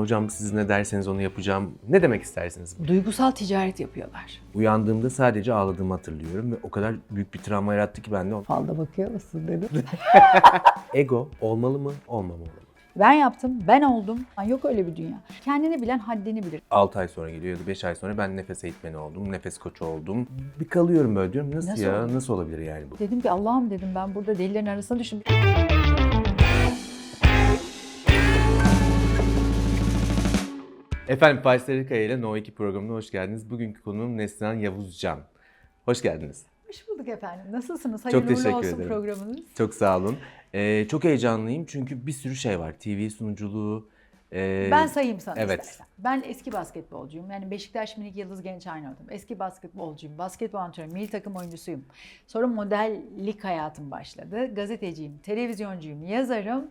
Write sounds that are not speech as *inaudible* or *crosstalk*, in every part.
olacağım, siz ne derseniz onu yapacağım. Ne demek istersiniz? Duygusal ticaret yapıyorlar. Uyandığımda sadece ağladığımı hatırlıyorum ve o kadar büyük bir travma yarattı ki bende. Falda bakıyor musun dedim. *laughs* Ego olmalı mı, olmamalı mı? ben yaptım, ben oldum. Ay, Yok öyle bir dünya. Kendini bilen haddini bilir. 6 ay sonra geliyor ya da 5 ay sonra ben nefes eğitmeni oldum, nefes koçu oldum. Bir kalıyorum böyle diyorum. Nasıl, Nasıl ya? oldu? Nasıl olabilir yani bu? Dedim ki Allah'ım dedim ben burada delilerin arasına düştüm. Efendim Paris Erikaya ile No 2 programına hoş geldiniz. Bugünkü konuğum Neslihan Yavuzcan. Hoş geldiniz. Hoş bulduk efendim. Nasılsınız? Hayırlı teşekkür uğurlu olsun ederim. programınız. Çok sağ olun. Ee, çok heyecanlıyım çünkü bir sürü şey var. TV sunuculuğu. ee, Ben sayayım sana evet. istersen. Ben eski basketbolcuyum. Yani Beşiktaş Minik Yıldız Genç Aynı oldum. Eski basketbolcuyum. Basketbol antrenörü, milli takım oyuncusuyum. Sonra modellik hayatım başladı. Gazeteciyim, televizyoncuyum, yazarım.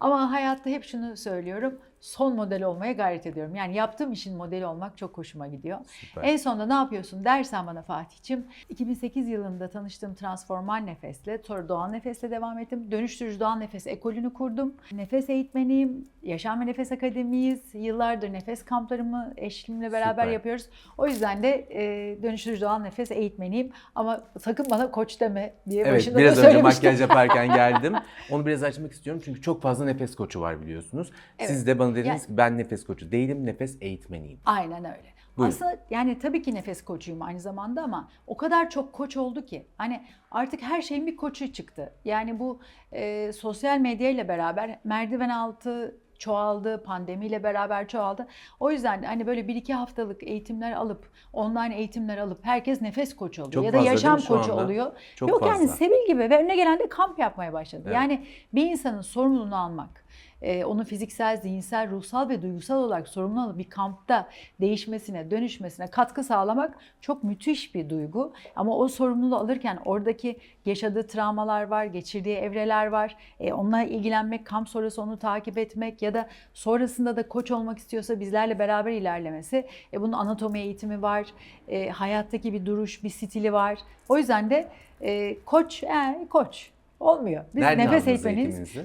Ama hayatta hep şunu söylüyorum. Son model olmaya gayret ediyorum. Yani yaptığım işin modeli olmak çok hoşuma gidiyor. Süper. En sonunda ne yapıyorsun dersen bana Fatih'ciğim. 2008 yılında tanıştığım Transformal Nefes'le, sonra Doğal Nefes'le devam ettim. Dönüştürücü Doğal Nefes ekolünü kurdum. Nefes eğitmeniyim. Yaşam ve Nefes Akademiyiz. Yıllardır nefes kamplarımı eşimle beraber Süper. yapıyoruz. O yüzden de e, Dönüştürücü Doğal Nefes eğitmeniyim. Ama sakın bana koç deme diye Evet, başında biraz da önce makyaj yaparken *laughs* geldim. Onu biraz açmak istiyorum çünkü çok fazla nefes koçu var biliyorsunuz. Siz Evet. de bana dediniz Yani- ki ben nefes koçu değilim, nefes eğitmeniyim. Aynen öyle. Buyurun. Aslında yani tabii ki nefes koçuyum aynı zamanda ama o kadar çok koç oldu ki hani artık her şeyin bir koçu çıktı. Yani bu e, sosyal medya ile beraber merdiven altı çoğaldı, pandemiyle beraber çoğaldı. O yüzden de hani böyle bir iki haftalık eğitimler alıp, online eğitimler alıp herkes nefes koçu oluyor Çok ya da fazla yaşam koçu anda? oluyor. Çok Yok yani fazla. Sevil gibi ve önüne gelen de kamp yapmaya başladı. Evet. Yani bir insanın sorumluluğunu almak, onu fiziksel, zihinsel, ruhsal ve duygusal olarak sorumlu alıp bir kampta değişmesine, dönüşmesine katkı sağlamak çok müthiş bir duygu. Ama o sorumluluğu alırken oradaki yaşadığı travmalar var, geçirdiği evreler var. E, onunla ilgilenmek, kamp sonrası onu takip etmek ya da sonrasında da koç olmak istiyorsa bizlerle beraber ilerlemesi. E, bunun anatomi eğitimi var, e, hayattaki bir duruş, bir stili var. O yüzden de e, koç, e, koç olmuyor. Biz Nereden nefes eğitiminizi?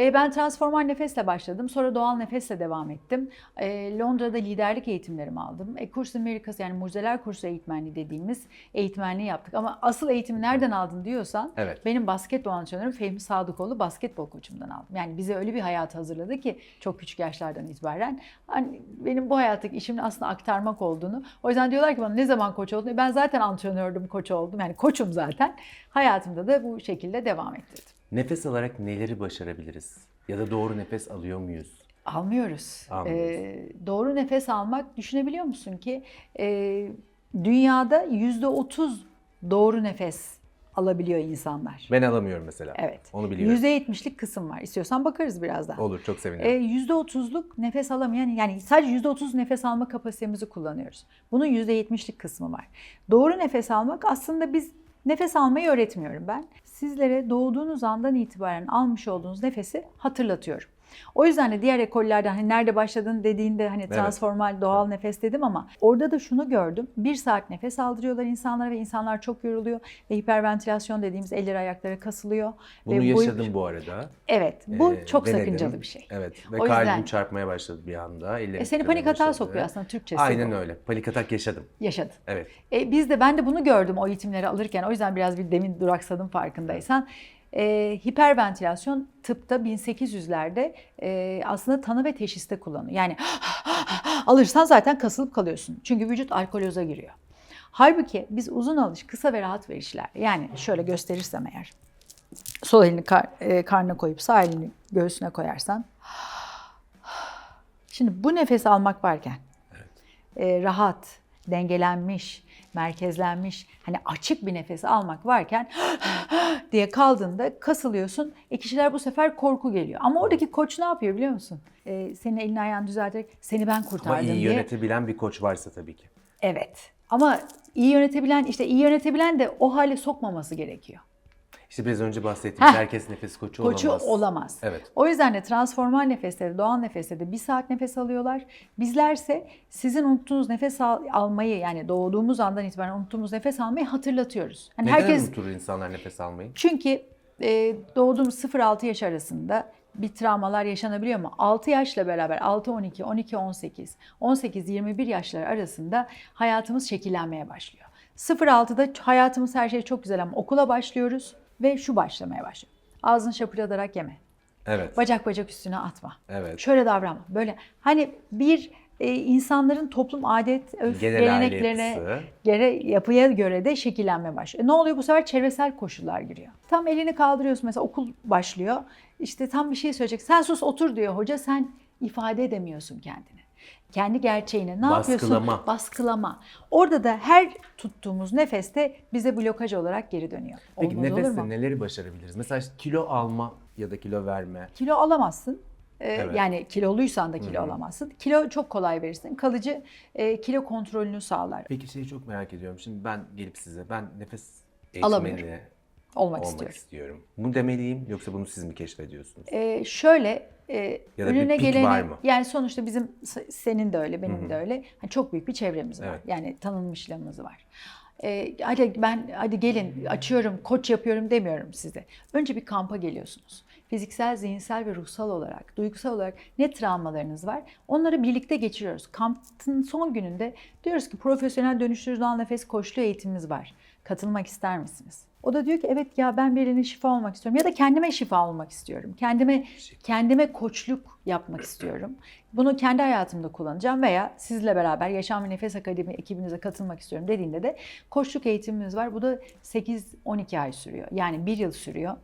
E, Ben transformal nefesle başladım. Sonra doğal nefesle devam ettim. E, Londra'da liderlik eğitimlerimi aldım. E, Kurs Amerikası yani Mucizeler Kursu eğitmenliği dediğimiz eğitmenliği yaptık. Ama asıl eğitimi nereden aldın diyorsan Evet. benim basketbol antrenörüm Fehmi Sadıkoğlu basketbol koçumdan aldım. Yani bize öyle bir hayat hazırladı ki çok küçük yaşlardan itibaren. Hani benim bu hayattaki işimin aslında aktarmak olduğunu. O yüzden diyorlar ki bana ne zaman koç oldun? E, Ben zaten antrenördüm, koç oldum. Yani koçum zaten. Hayatımda da bu şekilde devam ettirdim. Nefes alarak neleri başarabiliriz? Ya da doğru nefes alıyor muyuz? Almıyoruz. Almıyoruz. Ee, doğru nefes almak düşünebiliyor musun ki e, dünyada yüzde otuz doğru nefes alabiliyor insanlar. Ben alamıyorum mesela. Evet. Onu biliyorum. Yüzde yetmişlik kısım var. İstiyorsan bakarız birazdan. Olur çok sevinirim. Ee, Yüzde otuzluk nefes alamayan yani sadece yüzde otuz nefes alma kapasitemizi kullanıyoruz. Bunun yüzde yetmişlik kısmı var. Doğru nefes almak aslında biz nefes almayı öğretmiyorum ben. Sizlere doğduğunuz andan itibaren almış olduğunuz nefesi hatırlatıyorum. O yüzden de diğer ekollerden hani nerede başladın dediğinde hani transformal doğal nefes dedim ama orada da şunu gördüm. Bir saat nefes aldırıyorlar insanlara ve insanlar çok yoruluyor ve hiperventilasyon dediğimiz eller ayakları kasılıyor. Bunu ve boy- yaşadım bu arada. Evet bu Ee, çok denedim. sakıncalı bir şey. Evet ve O yüzden- kalbim çarpmaya başladı bir anda. E seni panik hata sokuyor aslında Türkçesi. Aynen bu. öyle. Panik atak yaşadım. Yaşadı. Evet. E, biz de ben de bunu gördüm o eğitimleri alırken. O yüzden biraz bir demin duraksadım farkındaysan. E, hiperventilasyon tıpta 1800'lerde e, aslında tanı ve teşhiste kullanılıyor. Yani *gasps* alırsan zaten kasılıp kalıyorsun. Çünkü vücut alkoloza giriyor. Halbuki biz uzun alış, kısa ve rahat verişler. Yani şöyle gösterirsem eğer. Sol elini kar, e, karnına koyup sağ elini göğsüne koyarsan. *sighs* Şimdi bu nefes almak varken e, rahat, dengelenmiş, merkezlenmiş, hani açık bir nefes almak varken *gasps* diye kaldığında kasılıyorsun. E kişiler bu sefer korku geliyor. Ama oradaki koç ne yapıyor biliyor musun? E, senin elini ayağını düzelterek seni ben kurtardım Ama iyi diye. yönetebilen bir koç varsa tabii ki. Evet. Ama iyi yönetebilen işte iyi yönetebilen de o hale sokmaması gerekiyor. İşte biraz önce bahsettiğimiz Heh. herkes nefes koçu, Koçu olamaz. olamaz. Evet. O yüzden de transformal nefeste de doğal nefeste de bir saat nefes alıyorlar. Bizlerse sizin unuttuğunuz nefes al- almayı yani doğduğumuz andan itibaren unuttuğumuz nefes almayı hatırlatıyoruz. Hani Neden herkes unutur insanlar nefes almayı? çünkü e, doğduğumuz 0-6 yaş arasında bir travmalar yaşanabiliyor mu? 6 yaşla beraber 6-12, 12-18, 18-21 yaşlar arasında hayatımız şekillenmeye başlıyor. 0-6'da hayatımız her şey çok güzel ama okula başlıyoruz ve şu başlamaya başlıyor. Ağzını şapırdatarak yeme. Evet. Bacak bacak üstüne atma. Evet. Şöyle davranma. Böyle hani bir e, insanların toplum adet, örf, Genel geleneklerine göre, yapıya göre de şekillenmeye başlıyor. E, ne oluyor bu sefer? Çevresel koşullar giriyor. Tam elini kaldırıyorsun mesela okul başlıyor. İşte tam bir şey söyleyecek. Sen sus otur diyor hoca. Sen ifade edemiyorsun kendini. Kendi gerçeğini ne yapıyorsun? Baskılama. Baskılama. Orada da her tuttuğumuz nefeste bize blokaj olarak geri dönüyor. Peki Olmaz olur mu? neleri başarabiliriz? Mesela işte kilo alma ya da kilo verme. Kilo alamazsın. Ee, Evet. Yani kiloluysan da kilo alamazsın. Kilo çok kolay verirsin. Kalıcı e, kilo kontrolünü sağlar. Peki şeyi çok merak ediyorum. Şimdi ben gelip size ben nefes Alamıyorum. eğitmeni Olmak olmak istiyorum. istiyorum. Bunu demeliyim yoksa bunu siz mi keşfediyorsunuz? Ee, şöyle e, Ya da önüne geleni var mı? yani sonuçta bizim senin de öyle benim de öyle hani çok büyük bir çevremiz var Evet. yani tanınmışlığımız var. Ee, hadi ben hadi gelin açıyorum koç yapıyorum demiyorum size. Önce bir kampa geliyorsunuz. Fiziksel, zihinsel ve ruhsal olarak, duygusal olarak ne travmalarınız var? Onları birlikte geçiriyoruz. Kampın son gününde diyoruz ki profesyonel dönüştürücü nefes koçluğu eğitimimiz var. Katılmak ister misiniz? O da diyor ki evet ya ben birine şifa olmak istiyorum ya da kendime şifa olmak istiyorum. Kendime kendime koçluk yapmak istiyorum. Bunu kendi hayatımda kullanacağım veya sizle beraber Yaşam ve Nefes Akademi ekibinize katılmak istiyorum dediğinde de koçluk eğitimimiz var. Bu da 8-12 ay sürüyor. Yani bir yıl sürüyor.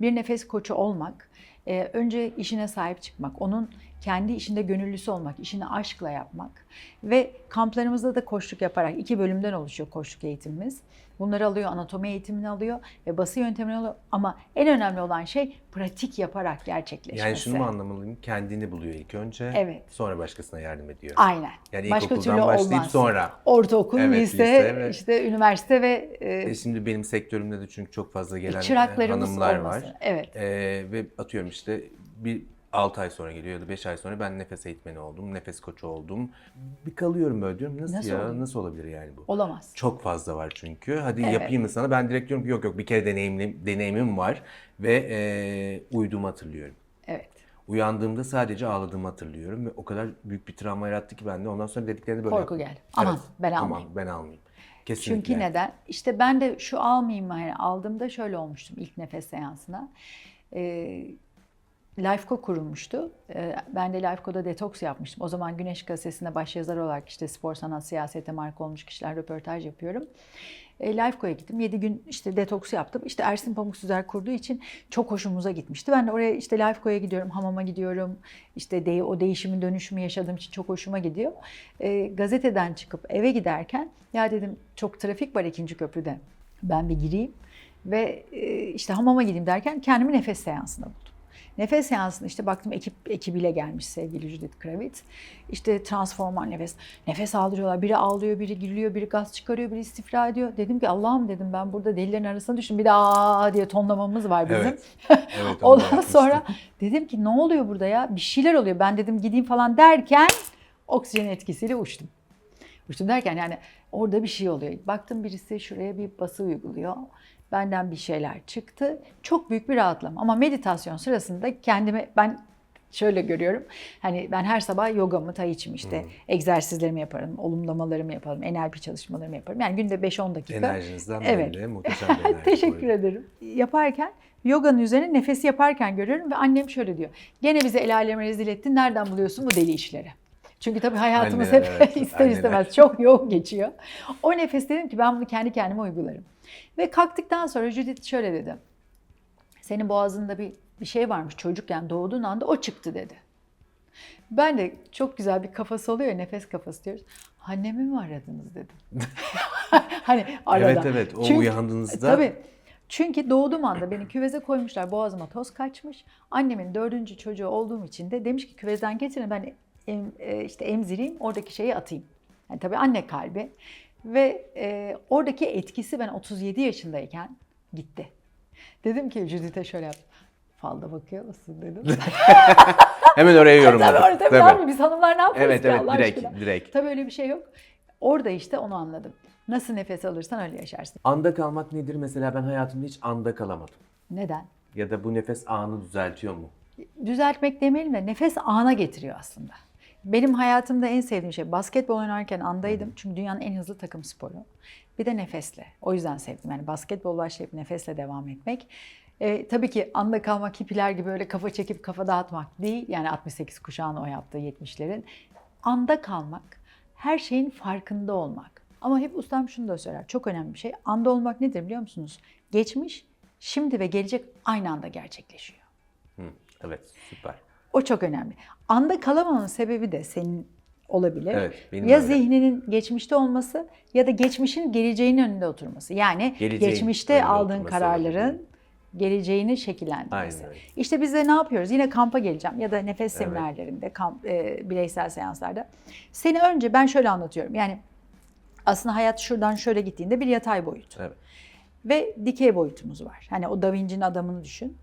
Bir nefes koçu olmak, e, önce işine sahip çıkmak, onun kendi işinde gönüllüsü olmak, işini aşkla yapmak ve kamplarımızda da koçluk yaparak iki bölümden oluşuyor koçluk eğitimimiz. Bunları alıyor, anatomi eğitimini alıyor ve bası yöntemini alıyor ama en önemli olan şey pratik yaparak gerçekleşmesi. Yani şunu mu anlamalıyım? Kendini buluyor ilk önce. Evet. Sonra başkasına yardım ediyor. Aynen. Yani Başka ilkokuldan türlü başlayıp olmaz. sonra. Ortaokul, Evet, lise, lise ve- işte üniversite ve e, E şimdi benim sektörümde de çünkü çok fazla gelen e, hanımlar olması. var. Evet. E, ve atıyorum işte bir 6 ay sonra geliyor ya da 5 ay sonra ben nefes eğitmeni oldum, nefes koçu oldum. Bir kalıyorum böyle diyorum. Nasıl, Nasıl ya? oluyor? Nasıl olabilir yani bu? Olamaz. Çok fazla var çünkü. Hadi Evet. yapayım mı sana? Ben direkt diyorum ki yok yok bir kere deneyimli, deneyimim var ve e, uyuduğumu hatırlıyorum. Evet. Uyandığımda sadece ağladığımı hatırlıyorum ve o kadar büyük bir travma yarattı ki bende. Ondan sonra dediklerini böyle Korku yaptım. geldi. Aman, ben almayayım. Aman ben almayayım. Kesinlikle. Çünkü neden? İşte ben de şu almayayım mı? Yani aldığımda şöyle olmuştum ilk nefes seansına. Ee, Lifeco kurulmuştu. Ee, ben de Lifeco'da detoks yapmıştım. O zaman Güneş Gazetesi'nde başyazar olarak işte spor, sanat, siyasete marka olmuş kişiler röportaj yapıyorum. E, Lifeco'ya gittim. 7 gün işte detoks yaptım. İşte Ersin Pamuk Süzer kurduğu için çok hoşumuza gitmişti. Ben de oraya işte Lifeco'ya gidiyorum, hamama gidiyorum. İşte de, o değişimin dönüşümü yaşadığım için çok hoşuma gidiyor. E, gazeteden çıkıp eve giderken ya dedim çok trafik var ikinci köprüde. Ben bir gireyim ve e, işte hamama gideyim derken kendimi nefes seansında buldum. Nefes seansında işte baktım ekip ekibiyle gelmiş sevgili Judith Kravitz. İşte transformer nefes. Nefes aldırıyorlar. Biri ağlıyor, biri gülüyor, biri gaz çıkarıyor, biri istifra ediyor. Dedim ki Allah'ım dedim ben burada delilerin arasına düştüm. Bir de aa diye tonlamamız var bizim. Evet. *laughs* Evet, Ondan yapmıştım. sonra dedim ki ne oluyor burada ya? Bir şeyler oluyor. Ben dedim gideyim falan derken oksijen etkisiyle uçtum. Uçtum derken yani orada bir şey oluyor. Baktım birisi şuraya bir bası uyguluyor. Benden bir şeyler çıktı. Çok büyük bir rahatlama. Ama meditasyon sırasında kendimi ben şöyle görüyorum. Hani ben her sabah yogamı, tai chi'mi işte egzersizlerimi yaparım, olumlamalarımı yaparım, NLP çalışmalarımı yaparım. Yani günde 5-10 dakika. Enerjinizden Evet. belli. *laughs* Muhteşem bir enerji. Teşekkür buyurun. ederim. Yaparken yoganın üzerine nefesi yaparken görüyorum ve annem şöyle diyor. Gene bizi el aleme rezil ettin. Nereden buluyorsun bu deli işleri? Çünkü tabii hayatımız Anneler, hep evet, *laughs* ister anneler. istemez çok yoğun geçiyor. O nefes dedim ki ben bunu kendi kendime uygularım. Ve kalktıktan sonra Judith şöyle dedi. Senin boğazında bir, bir şey varmış çocukken doğduğun anda o çıktı dedi. Ben de çok güzel bir kafası oluyor ya nefes kafası diyoruz. Annemi mi aradınız dedim. *laughs* hani arada. Evet evet o Çünkü- uyandığınızda Tabii. Çünkü doğduğum anda beni küveze koymuşlar. Boğazıma toz kaçmış. Annemin dördüncü çocuğu olduğum için de demiş ki küvezden getirin ben em, e, işte emzireyim oradaki şeyi atayım. Yani tabii anne kalbi. Ve e, oradaki etkisi ben 37 yaşındayken gitti. Dedim ki Judith'e şöyle yaptım. Falda bakıyor musun dedim. *laughs* hemen oraya yorumladım. tabii tabii, Tabii. abi, biz hanımlar ne yapıyoruz Evet ki evet Allah direkt aşkına? direkt. Tabii öyle bir şey yok. Orada işte onu anladım. Nasıl nefes alırsan öyle yaşarsın. Anda kalmak nedir? Mesela ben hayatımda hiç anda kalamadım. Neden? Ya da bu nefes anı düzeltiyor mu? düzeltmek demeyelim de nefes ana getiriyor aslında. Benim hayatımda en sevdiğim şey basketbol oynarken andaydım. Çünkü dünyanın en hızlı takım sporu. Bir de nefesle. O yüzden sevdim. Yani basketbol başlayıp nefesle devam etmek. Ee, tabii ki anda kalmak hippiler gibi öyle kafa çekip kafa dağıtmak değil. Yani 68 kuşağın o yaptığı 70'lerin. Anda kalmak, her şeyin farkında olmak. Ama hep ustam şunu da söyler. Çok önemli bir şey. Anda olmak nedir biliyor musunuz? Geçmiş, şimdi ve gelecek aynı anda gerçekleşiyor. Hı, evet süper. O çok önemli. Anda kalamamanın sebebi de senin olabilir. Evet, ya öyle. zihninin geçmişte olması ya da geçmişin geleceğinin önünde oturması. Yani Geleceğin geçmişte aldığın oturması kararların geleceğini şekillendirmesi. Aynen öyle. İşte biz de ne yapıyoruz? Yine kampa geleceğim ya da nefes Evet. seminerlerinde, kamp, e, bireysel seanslarda. Seni önce ben şöyle anlatıyorum. Yani aslında hayat şuradan şöyle gittiğinde bir yatay boyut Evet. ve dikey boyutumuz var. Hani o Da Vinci'nin adamını düşün.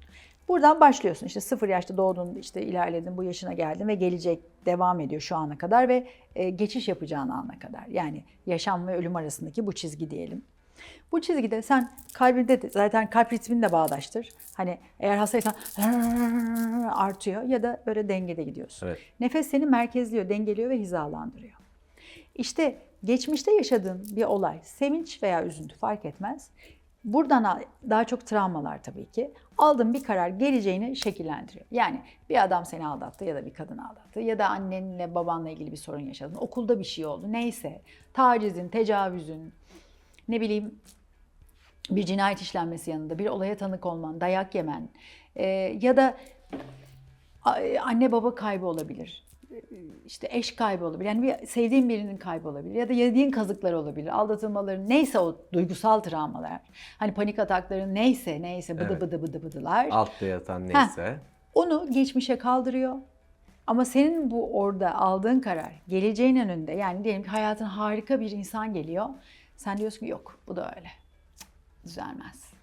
Buradan başlıyorsun işte sıfır yaşta doğdun işte ilerledin bu yaşına geldin ve gelecek devam ediyor şu ana kadar ve e, geçiş yapacağın ana kadar. Yani yaşam ve ölüm arasındaki bu çizgi diyelim. Bu çizgide sen kalbinde de zaten kalp ritmini de bağdaştır. Hani eğer hastaysan *laughs* artıyor ya da böyle dengede gidiyorsun. Evet. Nefes seni merkezliyor, dengeliyor ve hizalandırıyor. İşte geçmişte yaşadığın bir olay, sevinç veya üzüntü fark etmez. Buradan daha çok travmalar tabii ki. Aldığın bir karar geleceğini şekillendiriyor. Yani bir adam seni aldattı ya da bir kadın aldattı ya da annenle babanla ilgili bir sorun yaşadın. Okulda bir şey oldu. Neyse. Tacizin, tecavüzün, ne bileyim bir cinayet işlenmesi yanında bir olaya tanık olman, dayak yemen e, ya da anne baba kaybı olabilir. İşte eş kaybı olabilir. Yani bir sevdiğin birinin kaybı olabilir. Ya da yediğin kazıklar olabilir. Aldatılmaların neyse o duygusal travmalar. Hani panik atakların neyse neyse bıdı Evet. bıdı bıdı bıdılar. Altta yatan neyse. Onu geçmişe kaldırıyor. Ama senin bu orada aldığın karar geleceğin önünde yani diyelim ki hayatın harika bir insan geliyor. Sen diyorsun ki yok bu da öyle. Düzelmez.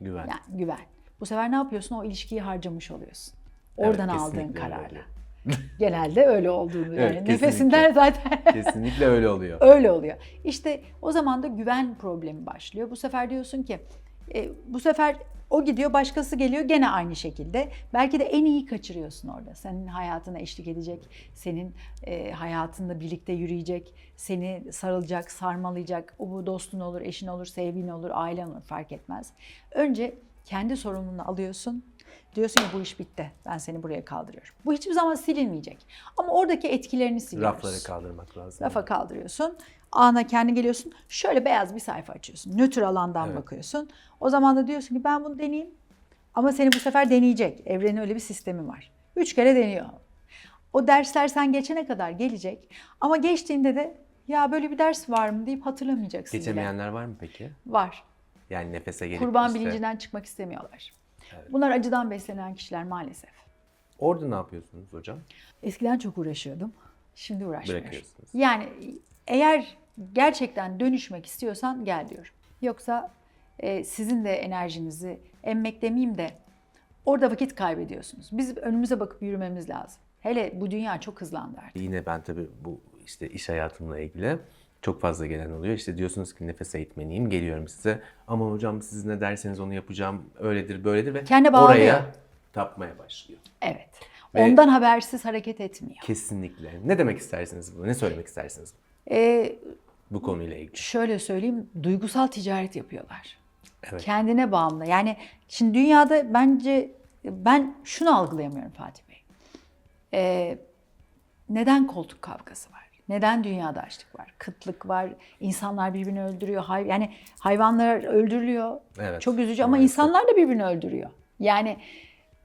Güven. Yani güven. Bu sefer ne yapıyorsun? O ilişkiyi harcamış oluyorsun. Evet, Oradan aldığın kesinlikle öyle kararla. oluyor. *laughs* Genelde öyle olduğunu yani nefesinden zaten *laughs* Kesinlikle öyle oluyor. öyle oluyor. İşte o zaman da güven problemi başlıyor. Bu sefer diyorsun ki e, bu sefer o gidiyor başkası geliyor gene aynı şekilde. Belki de en iyi kaçırıyorsun orada. Senin hayatına eşlik edecek, senin e, hayatında birlikte yürüyecek, seni sarılacak, sarmalayacak. O bu dostun olur, eşin olur, sevgilin olur, ailen olur fark etmez. Önce kendi sorumluluğunu alıyorsun. Diyorsun ki bu iş bitti. Ben seni buraya kaldırıyorum. Bu hiçbir zaman silinmeyecek. Ama oradaki etkilerini siliyoruz. Rafları kaldırmak lazım. Rafa kaldırıyorsun. Ana kendi geliyorsun. Şöyle beyaz bir sayfa açıyorsun. Nötr alandan Evet. bakıyorsun. O zaman da diyorsun ki ben bunu deneyeyim. Ama seni bu sefer deneyecek. Evrenin öyle bir sistemi var. Üç kere deniyor. O dersler sen geçene kadar gelecek. Ama geçtiğinde de ya böyle bir ders var mı deyip hatırlamayacaksın bile. Geçemeyenler var mı peki? Var. Yani nefese gelip Kurban işte- bilincinden çıkmak istemiyorlar. Bunlar acıdan beslenen kişiler maalesef. Orada ne yapıyorsunuz hocam? Eskiden çok uğraşıyordum. Şimdi uğraşmıyorum. Bırakıyorsunuz. Yani eğer gerçekten dönüşmek istiyorsan gel diyorum. Yoksa e, sizin de enerjinizi emmek demeyeyim de orada vakit kaybediyorsunuz. Biz önümüze bakıp yürümemiz lazım. Hele bu dünya çok hızlandı artık. Yine ben tabii bu işte iş hayatımla ilgili çok fazla gelen oluyor. İşte diyorsunuz ki nefes eğitmeniyim, geliyorum size. Ama hocam siz ne derseniz onu yapacağım, öyledir, böyledir ve Kendi bağlıyor. oraya tapmaya başlıyor. Evet. Ve- Ondan habersiz hareket etmiyor. Kesinlikle. Ne demek istersiniz bu? Ne söylemek istersiniz E, bu konuyla ilgili? şöyle söyleyeyim, duygusal ticaret yapıyorlar. Evet. Kendine bağımlı. Yani şimdi dünyada bence ben şunu algılayamıyorum Fatih Bey. Ee, neden koltuk kavgası var? Neden dünyada açlık var? Kıtlık var. İnsanlar birbirini öldürüyor. Hay- yani hayvanlar öldürülüyor. Evet, Çok üzücü ama maalesef. insanlar da birbirini öldürüyor. Yani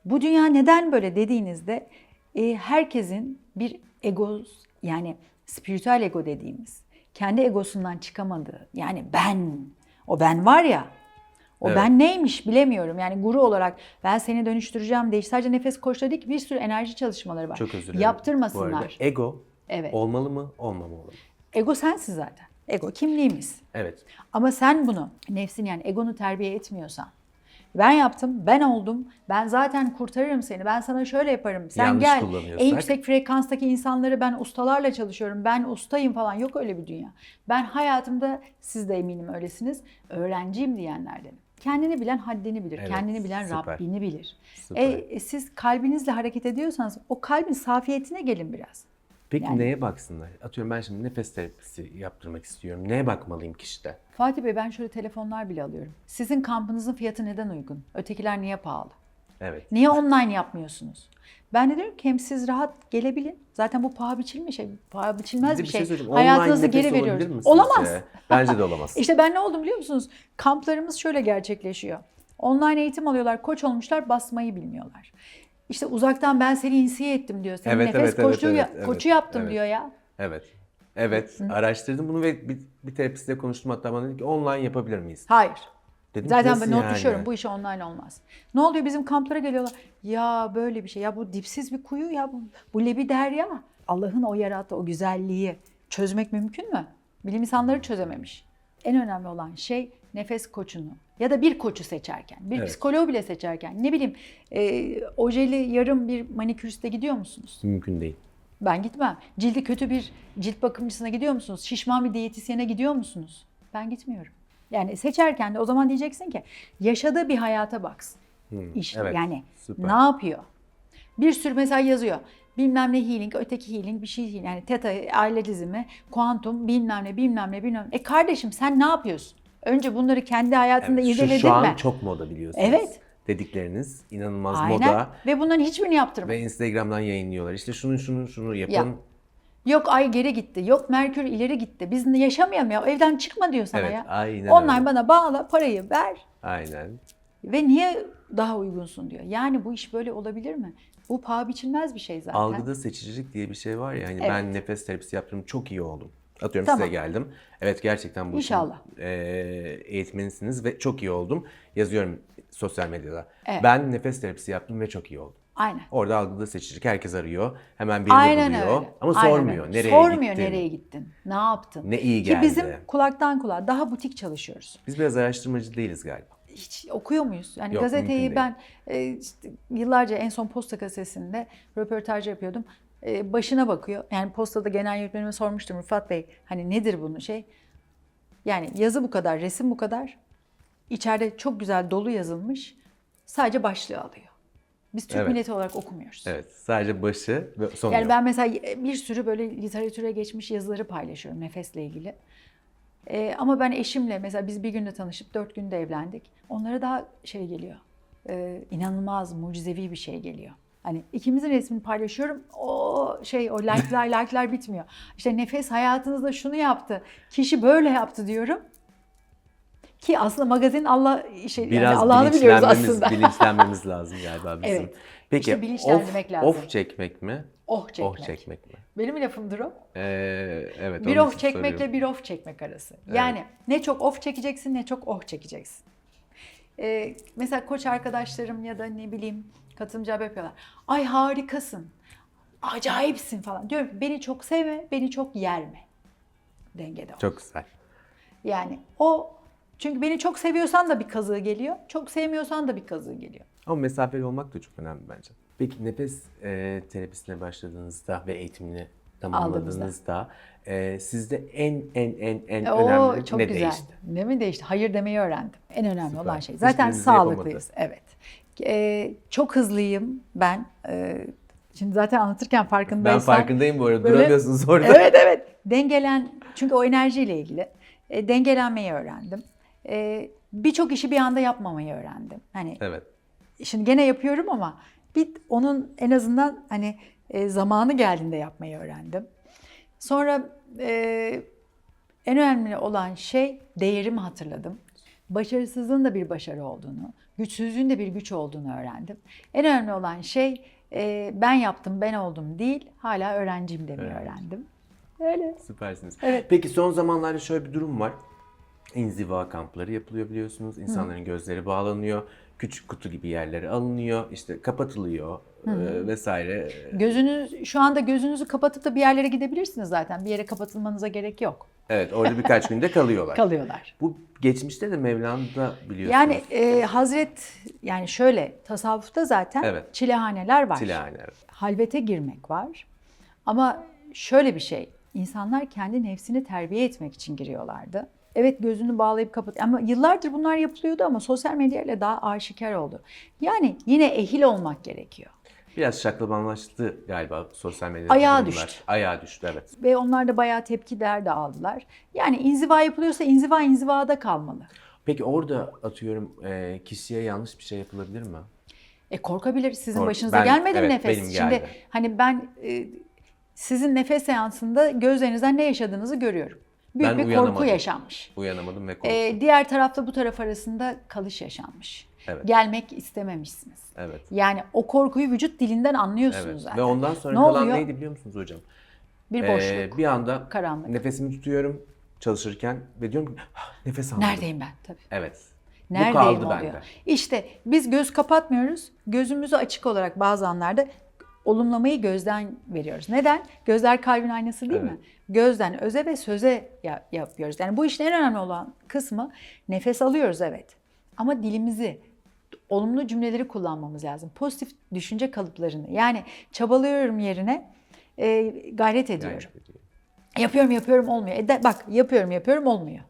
bu dünya neden böyle dediğinizde e, herkesin bir ego yani spiritüel ego dediğimiz kendi egosundan çıkamadığı yani ben o ben var ya o Evet. ben neymiş bilemiyorum. Yani guru olarak ben seni dönüştüreceğim değil. Sadece nefes koçta değil ki bir sürü enerji çalışmaları var. Çok özür dilerim. Bu Yaptırmasınlar. arada ego Evet. olmalı mı, olmamalı mı? Ego sensin zaten. Ego kimliğimiz. Evet. Ama sen bunu nefsin yani egonu terbiye etmiyorsan ben yaptım, ben oldum, ben zaten kurtarırım seni, ben sana şöyle yaparım, sen Yanlış gel. En yüksek frekanstaki insanları ben ustalarla çalışıyorum, ben ustayım falan yok öyle bir dünya. Ben hayatımda, siz de eminim öylesiniz, öğrenciyim diyenlerdenim. Kendini bilen haddini bilir. Evet, kendini bilen süper. Rabbini bilir. Süper. E, siz kalbinizle hareket ediyorsanız o kalbin safiyetine gelin biraz. Peki yani- neye baksınlar? Atıyorum ben şimdi nefes terapisi yaptırmak istiyorum. Neye bakmalıyım kişide? Fatih Bey ben şöyle telefonlar bile alıyorum. Sizin kampınızın fiyatı neden uygun? Ötekiler niye pahalı? Evet. Niye online yapmıyorsunuz? Ben de diyorum ki hem siz rahat gelebilin. Zaten bu paha biçilmiş şey. Paha biçilmez Bir bir şey. söyleyeyim. Hayatınızı geri veriyoruz. mi sizce? Olamaz. Bence de olamaz. *laughs* İşte ben ne oldum biliyor musunuz? Kamplarımız şöyle gerçekleşiyor. Online eğitim alıyorlar, koç olmuşlar, basmayı bilmiyorlar. İşte uzaktan ben seni insiye ettim diyor. Senin Evet, nefes evet, koçu, evet, evet, koçu yaptım evet. diyor ya. Evet. Evet. Araştırdım bunu ve bir, bir terapistle konuştum hatta bana dedi ki online yapabilir miyiz? Hayır. Dedim, Zaten "Nasıl ben not yani?" düşüyorum. Bu iş online olmaz. Ne oluyor bizim kamplara geliyorlar. Ya böyle bir şey. Ya bu dipsiz bir kuyu ya bu, bu lebi derya. Allah'ın o yarattığı o güzelliği çözmek mümkün mü? Bilim insanları çözememiş. En önemli olan şey nefes koçunu ya da bir koçu seçerken, bir Evet. psikoloğu bile seçerken ne bileyim e, ojeli yarım bir maniküriste gidiyor musunuz? Mümkün değil. Ben gitmem. Cildi kötü bir cilt bakımcısına gidiyor musunuz? Şişman bir diyetisyene gidiyor musunuz? Ben gitmiyorum. Yani seçerken de o zaman diyeceksin ki yaşadığı bir hayata baksın. İşte evet, yani süper. ne yapıyor? Bir sürü mesela yazıyor. Bilmem ne healing, öteki healing, bir şey healing. Yani teta, aile dizimi, kuantum, bilmem ne, bilmem ne, bilmem ne. E kardeşim sen ne yapıyorsun? Önce bunları kendi hayatında Evet, irdeledin şu an mi? çok moda biliyorsunuz. Evet. Dedikleriniz inanılmaz Aynen. moda Ve bunların hiçbirini yaptırma. ve Instagram'dan yayınlıyorlar. İşte şunu şunu şunu yapın. Yap. Yok ay geri gitti. Yok Merkür ileri gitti. Biz yaşamayalım ya. Evden çıkma diyor sana Evet, ya. aynen Online öyle. bana bağla, parayı ver Aynen. ve niye daha uygunsun diyor. Yani bu iş böyle olabilir mi? Bu paha biçilmez bir şey zaten. Algıda seçicilik diye bir şey var ya hani Evet. ben nefes terapisi yaptım çok iyi oldum. Atıyorum Tamam. size geldim. Evet gerçekten bu İnşallah. e, eğitmenisiniz ve çok iyi oldum. Yazıyorum sosyal medyada. Evet. Ben nefes terapisi yaptım ve çok iyi oldum. Aynen. Orada algıda seçicilik herkes arıyor. Hemen birini Aynen buluyor. öyle. Ama Aynen sormuyor öyle. nereye Sormuyor gittin. nereye gittin. Ne yaptın? Ne iyi Ki geldi. bizim kulaktan kulağa daha butik çalışıyoruz. Biz biraz araştırmacı değiliz galiba. hiç okuyor muyuz? Yani Yok, gazeteyi ben e, işte yıllarca en son Posta Gazetesi'nde röportaj yapıyordum. E, başına bakıyor. Yani Posta'da genel yönetmenime sormuştum Rıfat Bey hani nedir bunun şey? Yani yazı bu kadar, resim bu kadar. İçeride çok güzel dolu yazılmış. Sadece başlığı alıyor. Biz Türk Evet. milleti olarak okumuyoruz. Evet sadece başı ve sonu Yani yok. ben mesela bir sürü böyle literatüre geçmiş yazıları paylaşıyorum nefesle ilgili. Ee, ama ben eşimle mesela biz bir günde tanışıp dört günde evlendik. Onlara daha şey geliyor. Ee, inanılmaz mucizevi bir şey geliyor. Hani ikimizin resmini paylaşıyorum. O şey o like'lar *laughs* like'lar bitmiyor. İşte nefes hayatınızda şunu yaptı. Kişi böyle yaptı diyorum. Ki aslında magazin Allah şey yani Biraz Allah'ını biliyoruz aslında. bilinçlenmemiz lazım galiba *laughs* bizim. Evet. Peki İşte bilinçlendirmek off, lazım. off çekmek mi? oh çekmek. Oh çekmek mi? Benim lafımdır o. Ee, evet. Bir of çekmekle soruyorum. bir of çekmek arası. Yani ne çok of çekeceksin ne çok oh çekeceksin. Ee, mesela koç arkadaşlarım ya da ne bileyim katılımcı abi yapıyorlar. Ay harikasın. Acayipsin falan. Diyorum ki beni çok sevme, beni çok yerme. Dengede ol. Çok güzel. Yani o çünkü beni çok seviyorsan da bir kazığı geliyor. Çok sevmiyorsan da bir kazığı geliyor. Ama mesafeli olmak da çok önemli bence. Peki nefes e, terapisine başladığınızda ve eğitimini tamamladığınızda e, sizde en en en en E, O önemli çok ne güzel. değişti? Ne mi değişti? Hayır demeyi öğrendim. En önemli Süper. olan şey. Zaten Hiçbiriniz de sağlıklıyız. Evet. Ee, çok hızlıyım ben. Ee, şimdi zaten anlatırken Ben farkındaysan. farkındayım bu arada. böyle- Duramıyorsunuz orada. Evet evet. Dengelen çünkü o enerjiyle ilgili. E, dengelenmeyi öğrendim. E, Birçok işi bir anda yapmamayı öğrendim. Hani Evet. şimdi gene yapıyorum ama bir onun en azından hani e, zamanı geldiğinde yapmayı öğrendim. Sonra e, en önemli olan şey değerimi hatırladım. Başarısızlığın da bir başarı olduğunu, güçsüzlüğün de bir güç olduğunu öğrendim. En önemli olan şey e, ben yaptım, ben oldum değil, hala öğrenciyim demeyi Evet. öğrendim. Öyle. Süpersiniz. Evet. Peki son zamanlarda şöyle bir durum var. İnziva kampları yapılıyor biliyorsunuz. İnsanların gözleri bağlanıyor. Küçük kutu gibi yerlere alınıyor. işte kapatılıyor e, vesaire. Gözünüz şu anda gözünüzü kapatıp da bir yerlere gidebilirsiniz zaten. Bir yere kapatılmanıza gerek yok. Evet orada birkaç günde *laughs* kalıyorlar. Kalıyorlar. Bu geçmişte de Mevlana'da biliyorsunuz. Yani e, Hazret yani şöyle tasavvufta zaten Evet. çilehaneler var. Çilehane. Halvete girmek var. Ama şöyle bir şey. insanlar kendi nefsini terbiye etmek için giriyorlardı. Evet gözünü bağlayıp kapat. Ama yıllardır bunlar yapılıyordu ama sosyal medyayla daha aşikar oldu. Yani yine ehil olmak gerekiyor. Biraz şaklabanlaştı galiba sosyal medyada. Ayağa durumlar. düştü. Ayağa düştü evet. Ve onlar da bayağı tepkiler de aldılar. Yani inziva yapılıyorsa inziva inzivada kalmalı. Peki orada atıyorum e, kişiye yanlış bir şey yapılabilir mi? E korkabilir. Sizin Kork- başınıza ben- gelmedi mi evet, nefes? benim Şimdi geldi. hani ben e, sizin nefes seansında gözlerinizden ne yaşadığınızı görüyorum. Büyük Ben bir korku uyanamadım. yaşanmış. Uyanamadım ve korktum. E, diğer tarafta bu taraf arasında kalış yaşanmış. Evet. Gelmek istememişsiniz. evet. Yani o korkuyu vücut dilinden anlıyorsunuz Evet. zaten. Ve ondan sonra Ne kalan oluyor? neydi biliyor musunuz hocam? Bir Ee, boşluk, bir anda karanlık. nefesimi tutuyorum çalışırken ve diyorum ki "Ah, nefes aldım. Neredeyim ben? Tabii. Evet. Neredeyim Bu kaldı oluyor. bende. İşte biz göz kapatmıyoruz. Gözümüzü açık olarak bazı anlarda olumlamayı gözden veriyoruz. Neden? Gözler kalbin aynası değil mi? Evet. Gözden öze ve söze ya- yapıyoruz. Yani bu işin en önemli olan kısmı nefes alıyoruz evet. Ama dilimizi olumlu cümleleri kullanmamız lazım. Pozitif düşünce kalıplarını. Yani çabalıyorum yerine e, gayret ediyorum. Ediyor. Yapıyorum yapıyorum olmuyor. E de, bak yapıyorum yapıyorum olmuyor.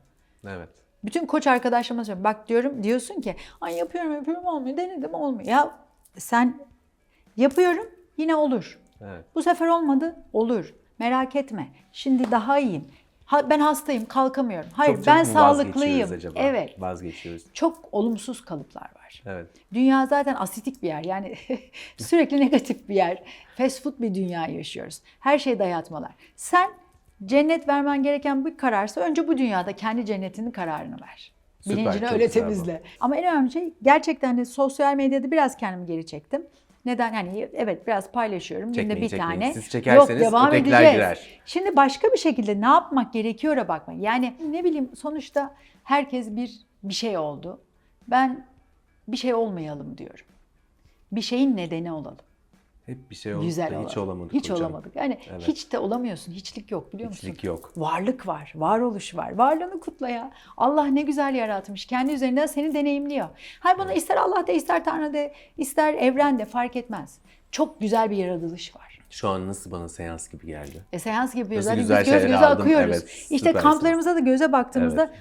Evet. Bütün koç arkadaşlarıma söylüyorum. Bak diyorum diyorsun ki ay yapıyorum yapıyorum olmuyor. Denedim olmuyor. Ya sen yapıyorum yine olur. Evet. Bu sefer olmadı olur. Merak etme. Şimdi daha iyiyim. Ha, ben hastayım kalkamıyorum. Hayır Çok ben sağlıklıyım. Acaba? Evet. Vazgeçiyoruz. Çok olumsuz kalıplar var. Evet. Dünya zaten asitik bir yer. Yani *laughs* sürekli negatif bir yer. Fast food bir dünya yaşıyoruz. Her şey dayatmalar. Sen cennet vermen gereken bir kararsa önce bu dünyada kendi cennetinin kararını ver. Süper, Bilincini öyle bu. temizle. Ama en önemli şey gerçekten de sosyal medyada biraz kendimi geri çektim. Neden? Hani evet biraz paylaşıyorum. Günde bir çekmeyin. tane. Siz çekerseniz ötekiler girer. Şimdi başka bir şekilde ne yapmak gerekiyor'a bakma. Yani ne bileyim sonuçta herkes bir bir şey oldu. Ben bir şey olmayalım diyorum. Bir şeyin nedeni olalım. Hep bir şey oldu Güzel da hiç olamadık Hiç hocam. olamadık. Yani Evet. hiç de olamıyorsun. Hiçlik yok biliyor musun? Hiçlik yok. Varlık var, varoluş var. Varlığını kutla ya. Allah ne güzel yaratmış. Kendi üzerinden seni deneyimliyor. Hay bunu ister Allah de, ister Tanrı de, ister evren de fark etmez. Çok güzel bir yaratılış var. Şu an nasıl bana seans gibi geldi. E, seans gibi. Nasıl biz güzel göz şeyler göze aldım. akıyoruz. Evet, işte süpersiniz. kamplarımıza da göze baktığımızda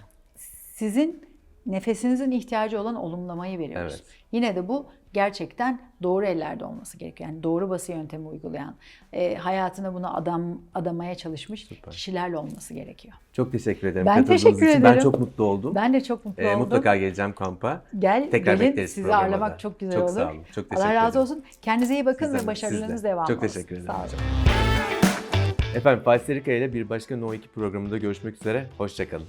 sizin nefesinizin ihtiyacı olan olumlamayı veriyoruz. Evet. Yine de bu gerçekten doğru ellerde olması gerekiyor. Yani doğru bası yöntemi uygulayan, e, hayatına bunu adam adamaya çalışmış Süper. kişilerle olması gerekiyor. Çok teşekkür ederim. Ben teşekkür için. Ben ederim. çok mutlu oldum. Ben de çok mutlu Ee, oldum. mutlaka geleceğim kampa. Gel, Tekrar gelin. bekleriz Sizi programa ağırlamak çok güzel Çok olur. sağ olun. Çok Allah teşekkür razı ederim. olsun. Kendinize iyi bakın Sizden ve de, başarılarınız sizden. devam Çok olsun. teşekkür ederim Sağ olun. Efendim Falserika ile bir başka No 2 programında görüşmek üzere. Hoşçakalın.